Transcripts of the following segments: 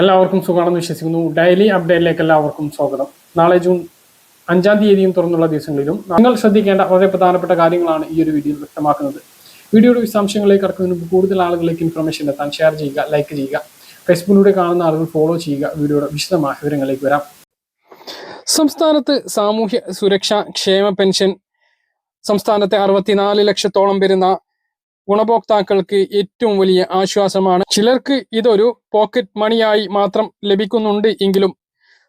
എല്ലാവർക്കും സുഖമാണെന്ന് വിശ്വസിക്കുന്നു. ഡെയിലി അപ്ഡേറ്റിലേക്ക് എല്ലാവർക്കും സ്വാഗതം. നാളെ ജൂൺ അഞ്ചാം തീയതിയും തുറന്നുള്ള ദിവസങ്ങളിലും നിങ്ങൾ ശ്രദ്ധിക്കേണ്ട വളരെ പ്രധാനപ്പെട്ട കാര്യങ്ങളാണ് ഈ ഒരു വീഡിയോയിൽ വ്യക്തമാക്കുന്നത്. വീഡിയോയുടെ വിശദാംശങ്ങളിലേക്ക് കടക്കുന്നതിന് മുമ്പ് കൂടുതൽ ആളുകളിലേക്ക് ഇൻഫർമേഷൻ എത്താൻ ഷെയർ ചെയ്യുക ലൈക്ക് ചെയ്യുക ഫേസ്ബുക്കിലൂടെ കാണുന്ന ആളുകൾ ഫോളോ ചെയ്യുക. വീഡിയോയുടെ വിശദമായ വിവരങ്ങളിലേക്ക് വരാം. സംസ്ഥാനത്ത് സാമൂഹ്യ സുരക്ഷാ ക്ഷേമ പെൻഷൻ സംസ്ഥാനത്തെ അറുപത്തിനാല് ലക്ഷത്തോളം വരുന്ന ഗുണഭോക്താക്കൾക്ക് ഏറ്റവും വലിയ ആശ്വാസമാണ്. ചിലർക്ക് ഇതൊരു പോക്കറ്റ് മണിയായി മാത്രം ലഭിക്കുന്നുണ്ട് എങ്കിലും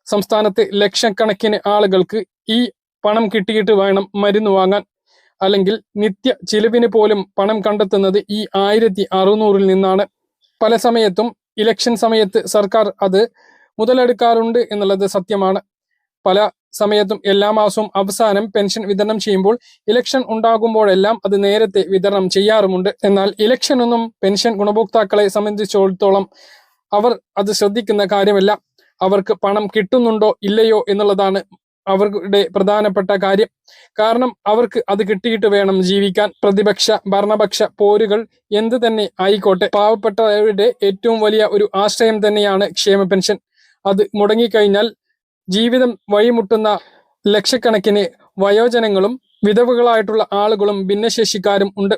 സംസ്ഥാനത്ത് ലക്ഷക്കണക്കിന് ആളുകൾക്ക് ഈ പണം കിട്ടിയിട്ട് വേണം മരുന്ന് വാങ്ങാൻ. അല്ലെങ്കിൽ നിത്യ ചിലവിന് പോലും പണം കണ്ടെത്തുന്നത് ഈ ആയിരത്തി അറുന്നൂറിൽ നിന്നാണ്. പല സമയത്തും ഇലക്ഷൻ സമയത്ത് സർക്കാർ അത് മുതലെടുക്കാറുണ്ട് എന്നുള്ളത് സത്യമാണ്. പല സമയത്തും എല്ലാ മാസവും അവസാനം പെൻഷൻ വിതരണം ചെയ്യുമ്പോൾ ഇലക്ഷൻ ഉണ്ടാകുമ്പോഴെല്ലാം അത് നേരത്തെ വിതരണം ചെയ്യാറുമുണ്ട്. എന്നാൽ ഇലക്ഷനൊന്നും പെൻഷൻ ഗുണഭോക്താക്കളെ സംബന്ധിച്ചിടത്തോളം അവർ അത് ശ്രദ്ധിക്കുന്ന കാര്യമല്ല. അവർക്ക് പണം കിട്ടുന്നുണ്ടോ ഇല്ലയോ എന്നുള്ളതാണ് അവരുടെ പ്രധാനപ്പെട്ട കാര്യം. കാരണം അവർക്ക് അത് കിട്ടിയിട്ട് വേണം ജീവിക്കാൻ. പ്രതിപക്ഷ ഭരണപക്ഷ പോരുകൾ എന്ത് തന്നെ ആയിക്കോട്ടെ. പാവപ്പെട്ടവരുടെ ഏറ്റവും വലിയ ഒരു ആശ്രയം തന്നെയാണ് ക്ഷേമ പെൻഷൻ. അത് മുടങ്ങിക്കഴിഞ്ഞാൽ ജീവിതം വഴിമുട്ടുന്ന ലക്ഷക്കണക്കിന് വയോജനങ്ങളും വിധവകളായിട്ടുള്ള ആളുകളും ഭിന്നശേഷിക്കാരും ഉണ്ട്.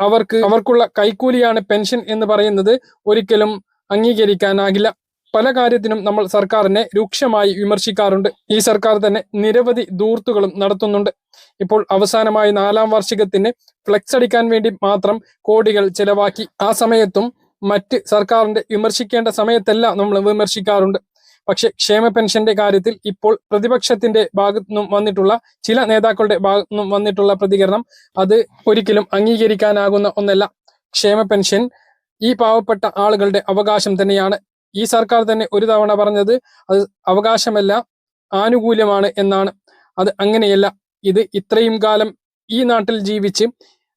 അവർക്ക് അവർക്കുള്ള കൈക്കൂലിയാണ് പെൻഷൻ എന്ന് പറയുന്നത് ഒരിക്കലും അംഗീകരിക്കാനാകില്ല. പല കാര്യത്തിനും നമ്മൾ സർക്കാരിനെ രൂക്ഷമായി വിമർശിക്കാറുണ്ട്. ഈ സർക്കാർ തന്നെ നിരവധി ദൂർത്തുകളും നടത്തുന്നുണ്ട്. ഇപ്പോൾ അവസാനമായി നാലാം വാർഷികത്തിന് ഫ്ലെക്സ് അടിക്കാൻ വേണ്ടി മാത്രം കോടികൾ ചെലവാക്കി. ആ സമയത്തും മറ്റ് സർക്കാരിന്റെ വിമർശിക്കേണ്ട സമയത്തെല്ലാം നമ്മൾ വിമർശിക്കാറുണ്ട്. പക്ഷെ ക്ഷേമ പെൻഷന്റെ കാര്യത്തിൽ ഇപ്പോൾ പ്രതിപക്ഷത്തിന്റെ ഭാഗത്തു നിന്നും വന്നിട്ടുള്ള ചില നേതാക്കളുടെ ഭാഗത്തു നിന്നും വന്നിട്ടുള്ള പ്രതികരണം അത് ഒരിക്കലും അംഗീകരിക്കാനാകുന്ന ഒന്നല്ല. ക്ഷേമ പെൻഷൻ ഈ പാവപ്പെട്ട ആളുകളുടെ അവകാശം തന്നെയാണ്. ഈ സർക്കാർ തന്നെ ഒരു തവണ പറഞ്ഞത് അത് അവകാശമല്ല ആനുകൂല്യമാണ് എന്നാണ്. അത് അങ്ങനെയല്ല. ഇത് ഇത്രയും കാലം ഈ നാട്ടിൽ ജീവിച്ച്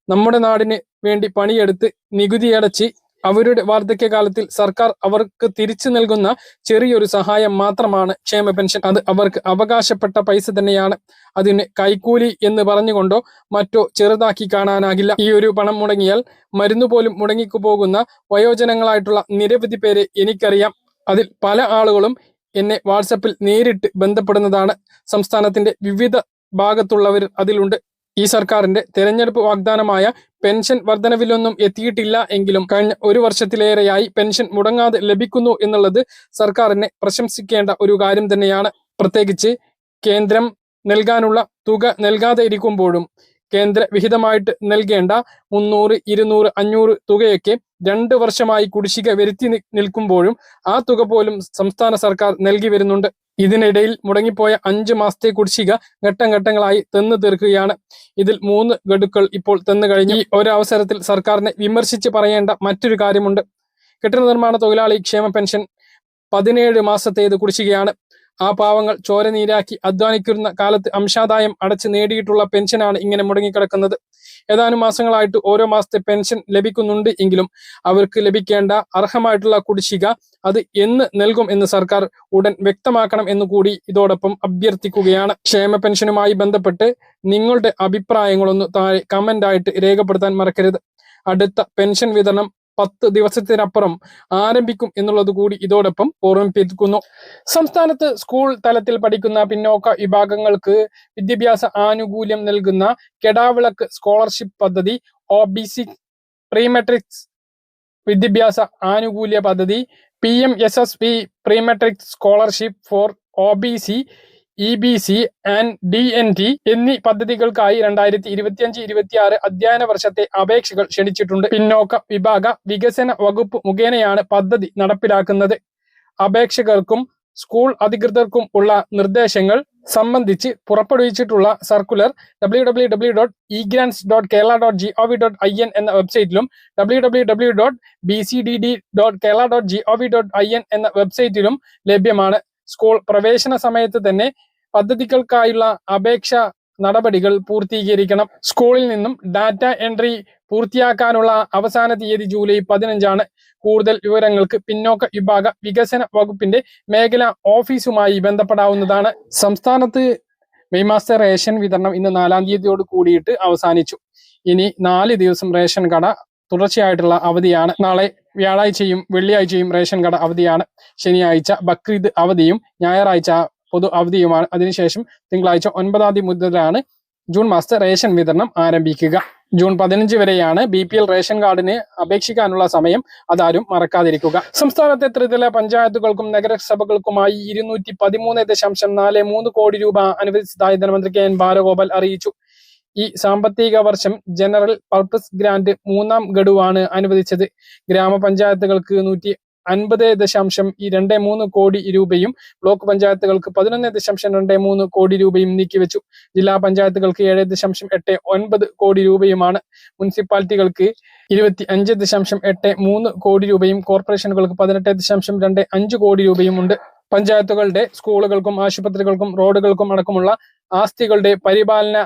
നമ്മുടെ നാടിന് വേണ്ടി പണിയെടുത്ത് നികുതി അടച്ച് അവരുടെ വാർദ്ധക്യകാലത്തിൽ സർക്കാർ അവർക്ക് തിരിച്ചു നൽകുന്ന ചെറിയൊരു സഹായം മാത്രമാണ് ക്ഷേമ പെൻഷൻ. അത് അവർക്ക് അവകാശപ്പെട്ട പൈസ തന്നെയാണ്. അതിന് കൈക്കൂലി എന്ന് പറഞ്ഞുകൊണ്ടോ മറ്റോ ചെറുതാക്കി കാണാനാകില്ല. ഈ ഒരു പണം മുടങ്ങിയാൽ മരുന്ന് പോലും മുടങ്ങിക്കു പോകുന്ന വയോജനങ്ങളായിട്ടുള്ള നിരവധി പേരെ എനിക്കറിയാം. അതിൽ പല ആളുകളും എന്നെ വാട്സപ്പിൽ നേരിട്ട് ബന്ധപ്പെടുന്നതാണ്. സംസ്ഥാനത്തിന്റെ വിവിധ ഭാഗത്തുള്ളവർ അതിലുണ്ട്. ഈ സർക്കാരിന്റെ തെരഞ്ഞെടുപ്പ് വാഗ്ദാനമായ പെൻഷൻ വർധനവിലൊന്നും എത്തിയിട്ടില്ല എങ്കിലും കഴിഞ്ഞ ഒരു വർഷത്തിലേറെയായി പെൻഷൻ മുടങ്ങാതെ ലഭിക്കുന്നു എന്നുള്ളത് സർക്കാരിനെ പ്രശംസിക്കേണ്ട ഒരു കാര്യം തന്നെയാണ്. പ്രത്യേകിച്ച് കേന്ദ്രം നൽകാനുള്ള തുക നൽകാതെ ഇരിക്കുമ്പോഴും കേന്ദ്ര വിഹിതമായിട്ട് നൽകേണ്ട മുന്നൂറ് ഇരുന്നൂറ് അഞ്ഞൂറ് തുകയൊക്കെ രണ്ട് വർഷമായി കുടിശ്ശിക വരുത്തി നിൽക്കുമ്പോഴും ആ തുക പോലും സംസ്ഥാന സർക്കാർ നൽകി വരുന്നുണ്ട്. ഇതിനിടയിൽ മുടങ്ങിപ്പോയ അഞ്ചു മാസത്തെ കുടിശ്ശിക ഘട്ടം ഘട്ടങ്ങളായി തെന്നു തീർക്കുകയാണ്. ഇതിൽ മൂന്ന് ഗഡുക്കൾ ഇപ്പോൾ തെന്നു കഴിഞ്ഞു. ഈ ഒരവസരത്തിൽ സർക്കാരിനെ വിമർശിച്ച് പറയേണ്ട മറ്റൊരു കാര്യമുണ്ട്. കെട്ടിട നിർമ്മാണ തൊഴിലാളി ക്ഷേമ പെൻഷൻ പതിനേഴ് മാസത്തേത് കുടിശ്ശികയാണ്. ആ പാവങ്ങൾ ചോര നീരാക്കി അധ്വാനിക്കുന്ന കാലത്ത് അംശാദായം അടച്ച് നേടിയിട്ടുള്ള പെൻഷനാണ് ഇങ്ങനെ മുടങ്ങിക്കിടക്കുന്നത്. ഏതാനും മാസങ്ങളായിട്ട് ഓരോ മാസത്തെ പെൻഷൻ ലഭിക്കുന്നുണ്ട് എങ്കിലും അവർക്ക് ലഭിക്കേണ്ട അർഹമായിട്ടുള്ള കുടിശ്ശിക അത് എന്ന് നൽകും എന്ന് സർക്കാർ ഉടൻ വ്യക്തമാക്കണം എന്ന് കൂടി ഇതോടൊപ്പം അഭ്യർത്ഥിക്കുകയാണ്. ക്ഷേമ പെൻഷനുമായി ബന്ധപ്പെട്ട് നിങ്ങളുടെ അഭിപ്രായങ്ങളൊന്ന് താഴെ കമന്റ് ആയിട്ട് രേഖപ്പെടുത്താൻ മറക്കരുത്. അടുത്ത പെൻഷൻ വിതരണം പത്ത് ദിവസത്തിനപ്പുറം ആരംഭിക്കും എന്നുള്ളത് കൂടി ഇതോടൊപ്പം ഓർമ്മിപ്പിക്കുന്നു. സംസ്ഥാനത്ത് സ്കൂൾ തലത്തിൽ പഠിക്കുന്ന പിന്നോക്ക വിഭാഗങ്ങൾക്ക് വിദ്യാഭ്യാസ ആനുകൂല്യം നൽകുന്ന കെടാവിളക്ക് സ്കോളർഷിപ്പ് പദ്ധതി ഒ ബി സി പ്രീമെട്രിക്സ് വിദ്യാഭ്യാസ ആനുകൂല്യ പദ്ധതി P M S S P prematric scholarship for O B C E B C and D N T എന്നീ പദ്ധതികൾക്കായി രണ്ടായിരത്തി ഇരുപത്തിയഞ്ച് ഇരുപത്തിയാറ് അധ്യയന വർഷത്തെ അപേക്ഷകൾ ക്ഷണിച്ചിട്ടുണ്ട്. പിന്നോക്ക വിഭാഗ വികസന വകുപ്പ് മുഖേനയാണ് പദ്ധതി നടപ്പിലാക്കുന്നത്. അപേക്ഷകർക്കും സ്കൂൾ അധികൃതർക്കും ഉള്ള നിർദ്ദേശങ്ങൾ സംബന്ധിച്ച് പുറപ്പെടുവിച്ചിട്ടുള്ള circular W W W dot E grants dot Kerala dot G O V dot I N എന്ന വെബ്സൈറ്റിലും W W W dot B C D D dot Kerala dot G O V dot I N എന്ന വെബ്സൈറ്റിലും ലഭ്യമാണ്. School പ്രവേശന സമയത്ത് തന്നെ പദ്ധതികൾക്കായുള്ള അപേക്ഷ നടപടികൾ പൂർത്തീകരിക്കണം. സ്കൂളിൽ നിന്നും ഡാറ്റ എൻട്രി പൂർത്തിയാക്കാനുള്ള അവസാന തീയതി ജൂലൈ പതിനഞ്ചാണ്. കൂടുതൽ വിവരങ്ങൾക്ക് പിന്നോക്ക വിഭാഗ വികസന വകുപ്പിന്റെ മേഖലാ ഓഫീസുമായി ബന്ധപ്പെടാവുന്നതാണ്. സംസ്ഥാനത്ത് മെയ് മാസത്തെ റേഷൻ വിതരണം ഇന്ന് നാലാം തീയതിയോട് കൂടിയിട്ട് അവസാനിച്ചു. ഇനി നാല് ദിവസം റേഷൻ കട തുടർച്ചയായിട്ടുള്ള അവധിയാണ്. നാളെ വ്യാഴാഴ്ചയും വെള്ളിയാഴ്ചയും റേഷൻ കട അവധിയാണ്. ശനിയാഴ്ച ബക്രീദ് അവധിയും ഞായറാഴ്ച പൊതു അവധിയുമാണ്. അതിനുശേഷം തിങ്കളാഴ്ച ഒൻപതാം തീയതി മുതലാണ് ജൂൺ മാസത്തെ റേഷൻ വിതരണം ആരംഭിക്കുക. ജൂൺ പതിനഞ്ച് വരെയാണ് ബി പി എൽ റേഷൻ കാർഡിന് അപേക്ഷിക്കാനുള്ള സമയം. അതാരും മറക്കാതിരിക്കുക. സംസ്ഥാനത്തെ ത്രിതല പഞ്ചായത്തുകൾക്കും നഗരസഭകൾക്കുമായി ഇരുന്നൂറ്റി പതിമൂന്ന് ദശാംശം നാല് മൂന്ന് കോടി രൂപ അനുവദിച്ചതായി ധനമന്ത്രി കെ എൻ ബാലഗോപാൽ അറിയിച്ചു. ഈ സാമ്പത്തിക വർഷം ജനറൽ പർപ്പസ് ഗ്രാന്റ് മൂന്നാം ഗഡുവാണ് അനുവദിച്ചത്. ഗ്രാമപഞ്ചായത്തുകൾക്ക് നൂറ്റി അൻപത് ദശാംശം ഈ രണ്ട് മൂന്ന് കോടി രൂപയും ബ്ലോക്ക് പഞ്ചായത്തുകൾക്ക് പതിനൊന്ന് ദശാംശം രണ്ട് മൂന്ന് കോടി രൂപയും നീക്കിവെച്ചു. ജില്ലാ പഞ്ചായത്തുകൾക്ക് ഏഴ് ദശാംശം എട്ട് ഒൻപത് കോടി രൂപയുമാണ്. മുനിസിപ്പാലിറ്റികൾക്ക് ഇരുപത്തി അഞ്ച് ദശാംശം എട്ട് മൂന്ന് കോടി രൂപയും കോർപ്പറേഷനുകൾക്ക് പതിനെട്ട് ദശാംശം രണ്ട് അഞ്ച് കോടി രൂപയും ഉണ്ട് പഞ്ചായത്തുകളുടെ സ്കൂളുകൾക്കും ആശുപത്രികൾക്കും റോഡുകൾക്കും അടക്കമുള്ള ആസ്തികളുടെ പരിപാലന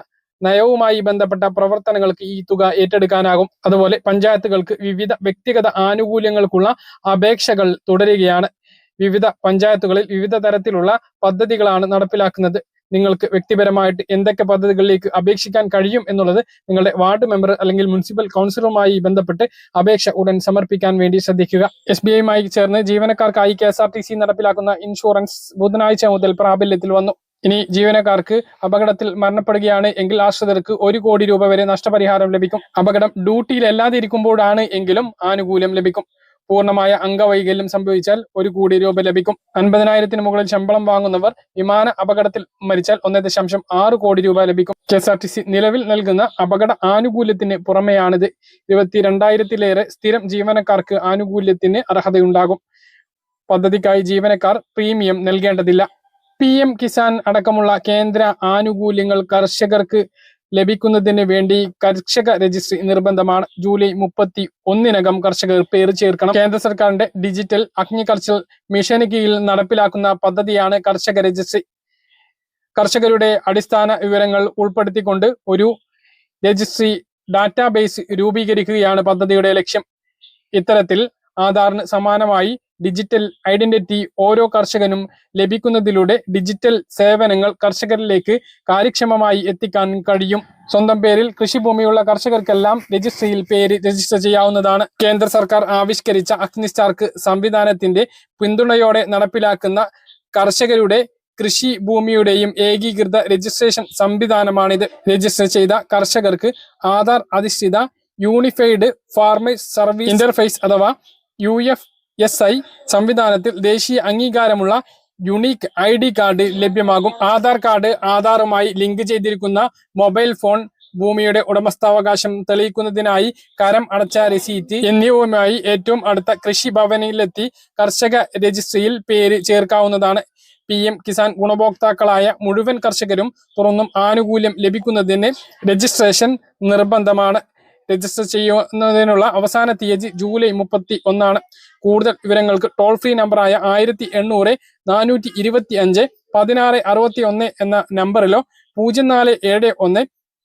നയവുമായി ബന്ധപ്പെട്ട പ്രവർത്തനങ്ങൾക്ക് ഈ തുക ഏറ്റെടുക്കാനാകും. അതുപോലെ പഞ്ചായത്തുകൾക്ക് വിവിധ വ്യക്തിഗത ആനുകൂല്യങ്ങൾക്കുള്ള അപേക്ഷകൾ തുടരുകയാണ്. വിവിധ പഞ്ചായത്തുകളിൽ വിവിധ തരത്തിലുള്ള പദ്ധതികളാണ് നടപ്പിലാക്കുന്നത്. നിങ്ങൾക്ക് വ്യക്തിപരമായിട്ട് എന്തൊക്കെ പദ്ധതികളിലേക്ക് അപേക്ഷിക്കാൻ കഴിയും എന്നുള്ളത് നിങ്ങളുടെ വാർഡ് മെമ്പർ അല്ലെങ്കിൽ മുനിസിപ്പൽ കൗൺസിലറുമായി ബന്ധപ്പെട്ട് അപേക്ഷ ഉടൻ സമർപ്പിക്കാൻ വേണ്ടി ശ്രദ്ധിക്കുക. എസ് ബി ഐയുമായി ചേർന്ന് ജീവനക്കാർക്കായി K S R T C നടപ്പിലാക്കുന്ന ഇൻഷുറൻസ് ബുധനാഴ്ച മുതൽ പ്രാബല്യത്തിൽ വന്നു. ഇനി ജീവനക്കാർക്ക് അപകടത്തിൽ മരണപ്പെടുകയാണ് എങ്കിൽ ആശ്രിതർക്ക് ഒരു കോടി രൂപ വരെ നഷ്ടപരിഹാരം ലഭിക്കും. അപകടം ഡ്യൂട്ടിയിലല്ലാതെ ഇരിക്കുമ്പോഴാണ് എങ്കിലും ആനുകൂല്യം ലഭിക്കും. പൂർണമായ അംഗവൈകല്യം സംഭവിച്ചാൽ ഒരു കോടി രൂപ ലഭിക്കും. അൻപതിനായിരത്തിന് മുകളിൽ ശമ്പളം വാങ്ങുന്നവർ വിമാന അപകടത്തിൽ മരിച്ചാൽ ഒന്നേ ദശാംശം ആറ് കോടി രൂപ ലഭിക്കും. K S R T C നിലവിൽ നൽകുന്ന അപകട ആനുകൂല്യത്തിന് പുറമെയാണിത്. ഇരുപത്തിരണ്ടായിരത്തിലേറെ സ്ഥിരം ജീവനക്കാർക്ക് ആനുകൂല്യത്തിന് അർഹതയുണ്ടാകും. പദ്ധതിക്കായി ജീവനക്കാർ പ്രീമിയം നൽകേണ്ടതില്ല. പി എം കിസാൻ അടക്കമുള്ള കേന്ദ്ര ആനുകൂല്യങ്ങൾ കർഷകർക്ക് ലഭിക്കുന്നതിന് വേണ്ടി കർഷക രജിസ്ട്രി നിർബന്ധമാണ്. ജൂലൈ മുപ്പത്തി ഒന്നിനകം കർഷകർ പേര് ചേർക്കണം. കേന്ദ്ര സർക്കാരിന്റെ ഡിജിറ്റൽ അഗ്രികൾച്ചർ മിഷന് കീഴിൽ നടപ്പിലാക്കുന്ന പദ്ധതിയാണ് കർഷക രജിസ്ട്രി. കർഷകരുടെ അടിസ്ഥാന വിവരങ്ങൾ ഉൾപ്പെടുത്തിക്കൊണ്ട് ഒരു രജിസ്ട്രി ഡാറ്റാബേസ് രൂപീകരിക്കുകയാണ് പദ്ധതിയുടെ ലക്ഷ്യം. ഇത്തരത്തിൽ ആധാറിന് സമാനമായി ഡിജിറ്റൽ ഐഡന്റിറ്റി ഓരോ കർഷകനും ലഭിക്കുന്നതിലൂടെ ഡിജിറ്റൽ സേവനങ്ങൾ കർഷകരിലേക്ക് കാര്യക്ഷമമായി എത്തിക്കാൻ കഴിയും. സ്വന്തം പേരിൽ കൃഷിഭൂമിയുള്ള കർഷകർക്കെല്ലാം രജിസ്ട്രിയിൽ പേര് രജിസ്റ്റർ ചെയ്യാവുന്നതാണ്. കേന്ദ്ര സർക്കാർ ആവിഷ്കരിച്ച അഗ്നിസ്റ്റാർക്ക് സംവിധാനത്തിന്റെ പിന്തുണയോടെ നടപ്പിലാക്കുന്ന കർഷകരുടെ കൃഷി ഭൂമിയുടെയും ഏകീകൃത രജിസ്ട്രേഷൻ സംവിധാനമാണിത്. രജിസ്റ്റർ ചെയ്ത കർഷകർക്ക് ആധാർ അധിഷ്ഠിത യൂണിഫൈഡ് ഫാർമേഴ്സ് സർവീസ് ഇന്റർഫേസ് അഥവാ യു എഫ് എസ് ഐ സംവിധാനത്തിൽ ദേശീയ അംഗീകാരമുള്ള യുണീക്ക് ഐ ഡി കാർഡ് ലഭ്യമാകും. ആധാർ കാർഡ് ആധാറുമായി ലിങ്ക് ചെയ്തിരിക്കുന്ന മൊബൈൽ ഫോൺ ഭൂമിയുടെ ഉടമസ്ഥാവകാശം തെളിയിക്കുന്നതിനായി കരം അടച്ച രസീറ്റ് എന്നിവയുമായി ഏറ്റവും അടുത്ത കൃഷി ഭവനിലെത്തി കർഷക രജിസ്ട്രിയിൽ പേര് ചേർക്കാവുന്നതാണ്. പി എം കിസാൻ ഗുണഭോക്താക്കളായ മുഴുവൻ കർഷകരും തുറന്നും ആനുകൂല്യം ലഭിക്കുന്നതിന് രജിസ്ട്രേഷൻ നിർബന്ധമാണ്. രജിസ്റ്റർ ചെയ്യുന്നതിനുള്ള അവസാന തീയതി ജൂലൈ മുപ്പത്തി ഒന്നാണ് കൂടുതൽ വിവരങ്ങൾക്ക് ടോൾ ഫ്രീ നമ്പറായ ആയിരത്തി എണ്ണൂറ് നാനൂറ്റി ഇരുപത്തി അഞ്ച് പതിനാറ് അറുപത്തി ഒന്ന് എന്ന നമ്പറിലോ പൂജ്യം നാല് ഏഴ് ഒന്ന്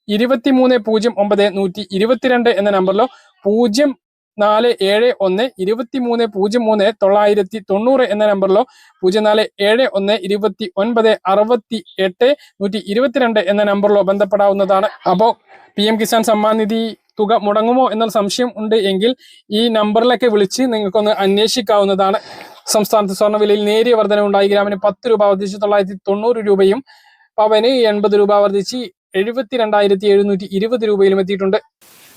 ഇരുപത്തി മൂന്ന് പൂജ്യം ഒമ്പത് നൂറ്റി ഇരുപത്തിരണ്ട് എന്ന നമ്പറിലോ പൂജ്യം നാല് ഏഴ് ഒന്ന് ഇരുപത്തി മൂന്ന് പൂജ്യം മൂന്ന് തൊള്ളായിരത്തി തൊണ്ണൂറ് എന്ന നമ്പറിലോ പൂജ്യം നാല് ഏഴ് ഒന്ന് ഇരുപത്തി ഒൻപത് അറുപത്തി എട്ട് നൂറ്റി ഇരുപത്തിരണ്ട് എന്ന നമ്പറിലോ ബന്ധപ്പെടാവുന്നതാണ്. അപ്പോൾ പി എം കിസാൻ സമ്മാൻ നിധി തുക മുടങ്ങുമോ എന്ന സംശയം ഉണ്ട് എങ്കിൽ ഈ നമ്പറിലൊക്കെ വിളിച്ച് നിങ്ങൾക്കൊന്ന് അന്വേഷിക്കാവുന്നതാണ്. സംസ്ഥാനത്ത് സ്വർണവിലയിൽ നേരിയ വർധനവുണ്ടായി ഗ്രാമിന് പത്ത് രൂപ വർദ്ധിച്ച് തൊള്ളായിരത്തി തൊണ്ണൂറ് രൂപയും പവന് എൺപത് രൂപ വർദ്ധിച്ച് എഴുപത്തി രണ്ടായിരത്തി എഴുന്നൂറ്റി ഇരുപത് രൂപയിലും എത്തിയിട്ടുണ്ട്.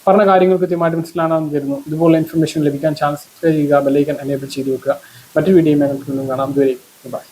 പറഞ്ഞ കാര്യങ്ങൾ കൃത്യമായിട്ട് മനസ്സിലാണെന്ന് തരുന്നു ഇതുപോലെ ഇൻഫർമേഷൻ ലഭിക്കാൻ ചാനൽ സബ്സ്ക്രൈബ് ചെയ്യുക ബെല്ലൈക്കൻ എനേബിൾ ചെയ്ത് വെക്കുക. മറ്റൊരു വീഡിയോ കാണാം. ഇതുവരെ ബൈ